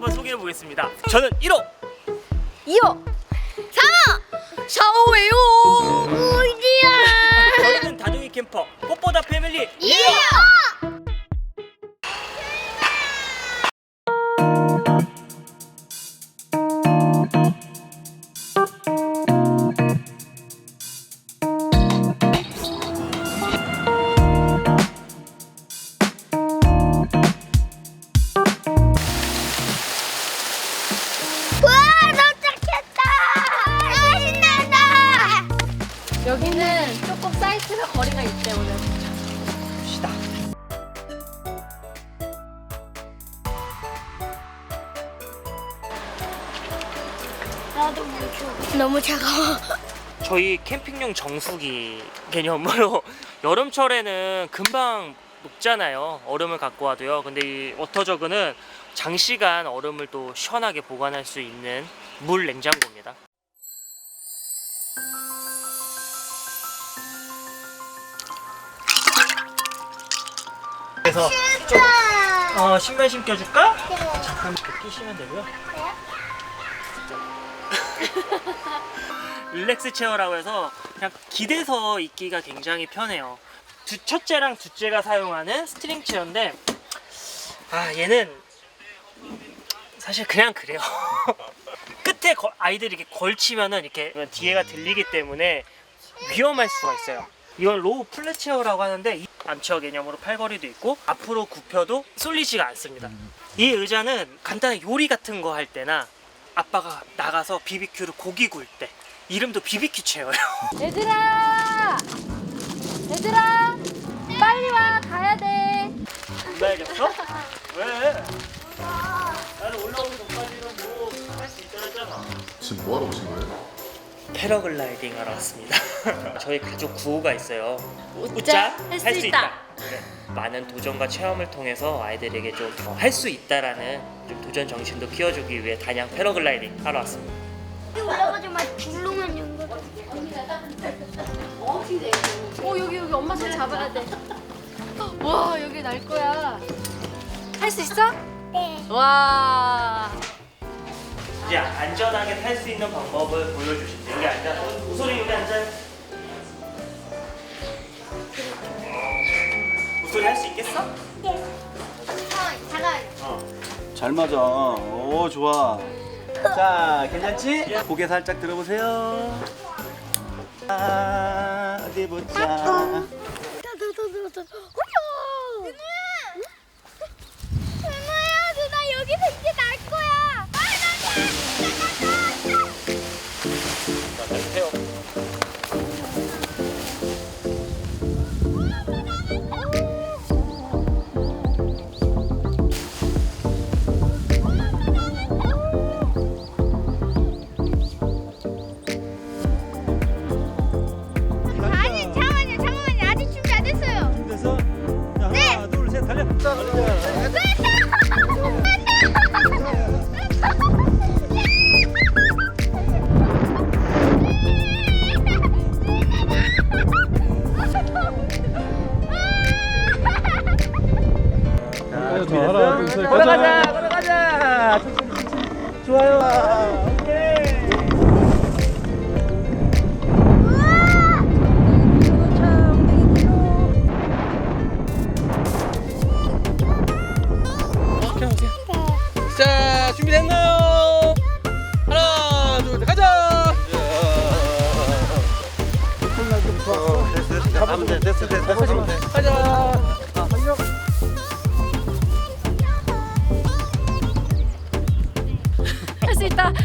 걸 한번 소개해 보겠습니다. 저는 1호. 이어 상어 샤오예요. 우지야. 저희는 다둥이 캠퍼 꽃보다 패밀리. 이어 나도 무서워 너무 차가워 저희 캠핑용 정수기 개념으로 여름철에는 금방 녹잖아요. 얼음을 갖고 와도요. 근데 이 워터저그는 장시간 얼음을 또 시원하게 보관할 수 있는 물 냉장고입니다. 그래서 좀 어, 신발 신겨줄까? 잠깐 이렇게 끼시면 되고요. 릴렉스 체어라고 해서 그냥 기대서 있기가 굉장히 편해요. 두, 첫째랑 둘째가 사용하는 스트링 체어인데 아 얘는 사실 그냥 그래요. 끝에 거- 아이들이 이렇게 걸치면은 이렇게 뒤에가 들리기 때문에 위험할 수가 있어요. 이건 로우 플랫 체어라고 하는데 이 암체어 개념으로 팔걸이도 있고 앞으로 굽혀도 쏠리지가 않습니다. 이 의자는 간단한 요리 같은 거 할 때나 아빠가 나가서 비비큐를 고기 구울 때 이름도 비비큐 체어예요. 얘들아, 얘들아, 빨리 와 가야 돼. 올라야겠어? 왜? 나는 올라오기 전까지는 뭐 할 수 있다 했잖아. 지금 뭐 하러 오신 거예요? 패러글라이딩 하러 왔습니다. 저희 가족 구호가 있어요. 웃자, 할수 할수 있다. 네. 많은 도전과 체험을 통해서 아이들에게 좀 할 수 있다라는 좀 도전 정신도 키워주기 위해 단양 패러글라이딩 하러 왔습니다. 올라가지 마 줄로만 연거 오 여기 여기 엄마 손 잡아야 돼. 와 여기 날 거야. 할 수 있어? 네 와. 이제 안전하게 탈 수 있는 방법을 보여주신대. 여기 앉아. 우소리 여기 앉아 할수 있겠어? 잠깐 어. 잘 맞아. 오 좋아. 자 괜찮지? 고개 살짝 들어보세요. 아, 어디 보자. 하나, 둘, 셋. 자, 걸어가자.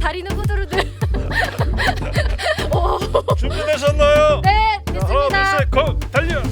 다리는 후두르들. 오. 준비되셨나요? 네 됐습니다. 하나 둘 셋 고! 달려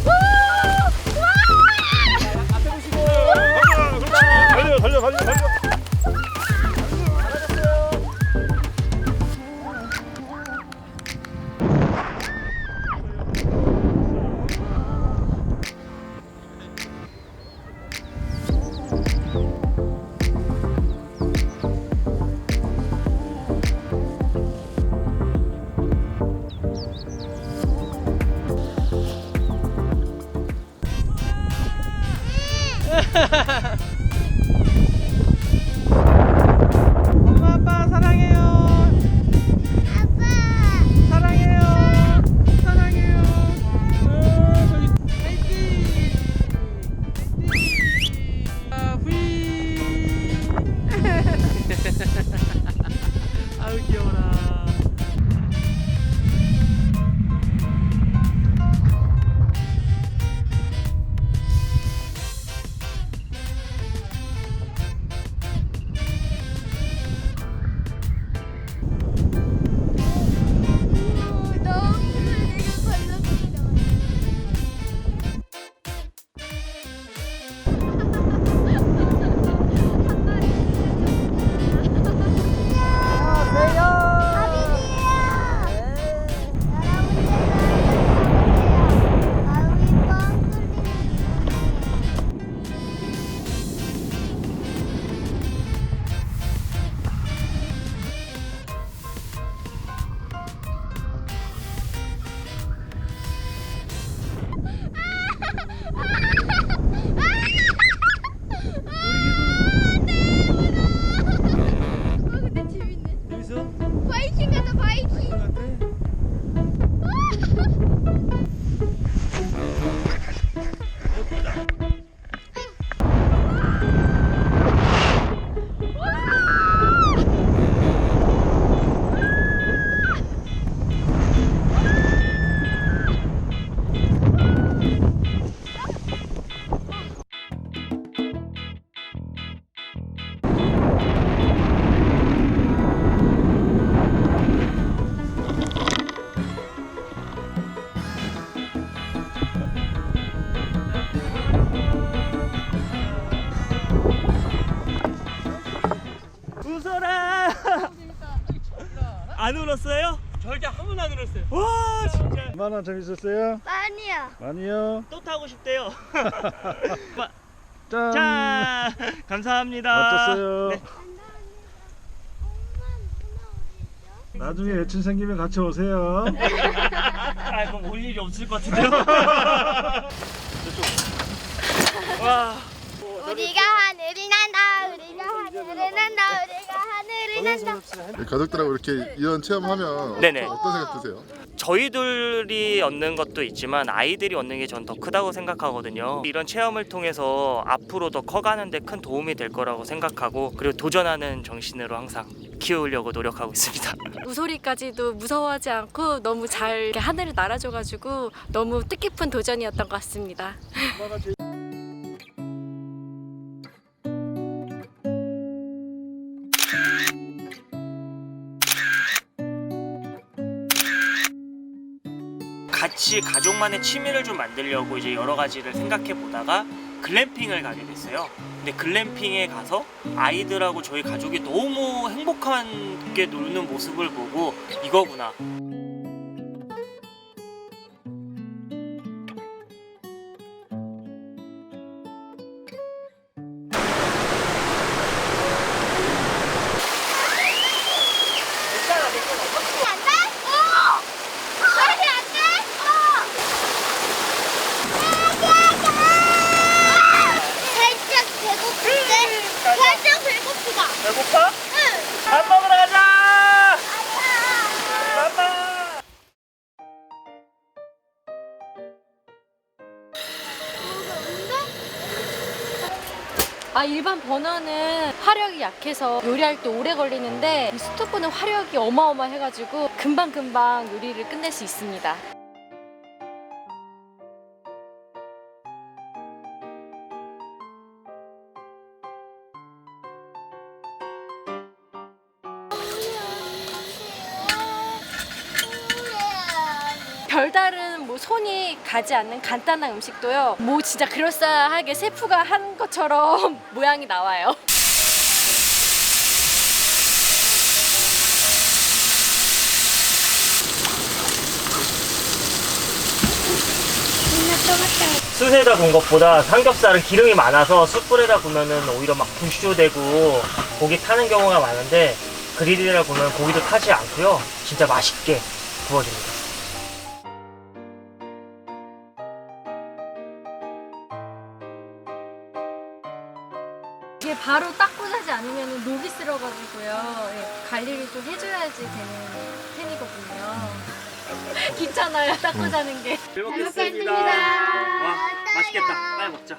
안 울었어요? 절대 한 번도 안 울었어요. 와 진짜 얼마나 재밌었어요? 많이요. 많이요. 또 타고 싶대요. 짠. 자 감사합니다. 어땠어요? 네. 나중에 여친 생기면 같이 오세요. 아 그럼 올 일이 없을 것 같은데요. 와. 우리가 하늘을 난다. 우리가 하늘을 난다. 가족들하고 이렇게 이런 체험하면 네네. 어떤 생각 드세요? 저희들이 얻는 것도 있지만 아이들이 얻는 게 전 더 크다고 생각하거든요. 이런 체험을 통해서 앞으로 더 커가는데 큰 도움이 될 거라고 생각하고 그리고 도전하는 정신으로 항상 키우려고 노력하고 있습니다. 우소리까지도 무서워하지 않고 너무 잘 이렇게 하늘을 날아줘가지고 너무 뜻깊은 도전이었던 것 같습니다. 같이 가족만의 취미를 좀 만들려고 이제 여러 가지를 생각해 보다가 글램핑을 가게 됐어요. 근데 글램핑에 가서 아이들하고 저희 가족이 너무 행복하게 노는 모습을 보고 이거구나. 아 일반 버너는 화력이 약해서 요리할 때 오래 걸리는데 이 스토브는 화력이 어마어마해가지고 금방금방 요리를 끝낼 수 있습니다. 별다른 뭐 손이 가지 않는 간단한 음식도요. 뭐 진짜 그럴싸하게 셰프가 한 것처럼 모양이 나와요. 숯에다 구운 것보다 삼겹살은 기름이 많아서 숯불에다 구우면은 오히려 막 불쇼되고 고기 타는 경우가 많은데 그릴이라 구우면 고기도 타지 않고요. 진짜 맛있게 구워집니다. 이게 바로 닦고 자지 않으면 녹이 쓸어가지고요. 예, 관리를 좀 해줘야지 되는 팬이거든요. 귀찮아요, 닦고 자는 게. 잘 먹겠습니다. 와, 맛있겠다. 빨리 먹자.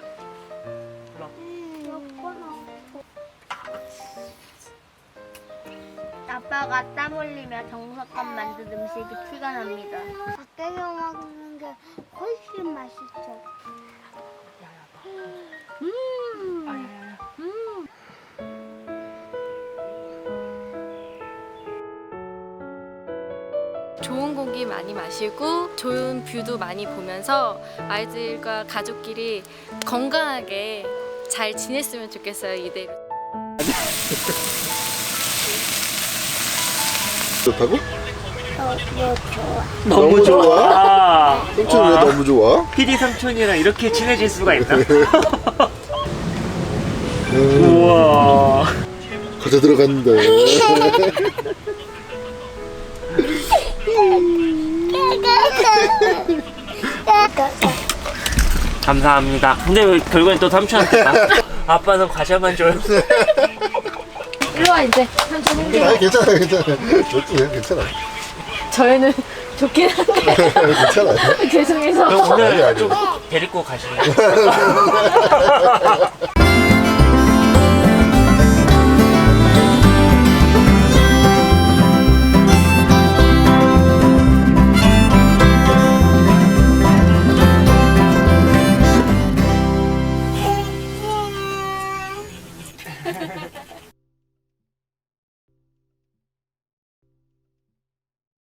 아빠가 땀 흘리며 정석껏 만든 음식이 티가 납니다. 밖에서 먹는 게 훨씬 맛있죠. 좋 공기 많이 마시고 좋은 뷰도 많이 보면서 아이들과 가족끼리 건강하게 잘 지냈으면 좋겠어요, 이대로. 좋다고? 너무 좋아. 삼촌 왜 너무 좋아? PD 삼촌이랑 이렇게 친해질 수가 있나? 음, 우와. 과자 들어갔는데. 감사합니다. 근데 왜 결국엔 또 삼촌한테 가? 아빠는 과자만 줘요. 일로 와, 이제. 삼촌 힘들어. 아니 괜찮아 괜찮아. 좋지 괜찮아. 저희는 좋긴 한데, 괜찮아. 죄송해서. 아니, 오늘 아니. 좀 데리고 가실래요?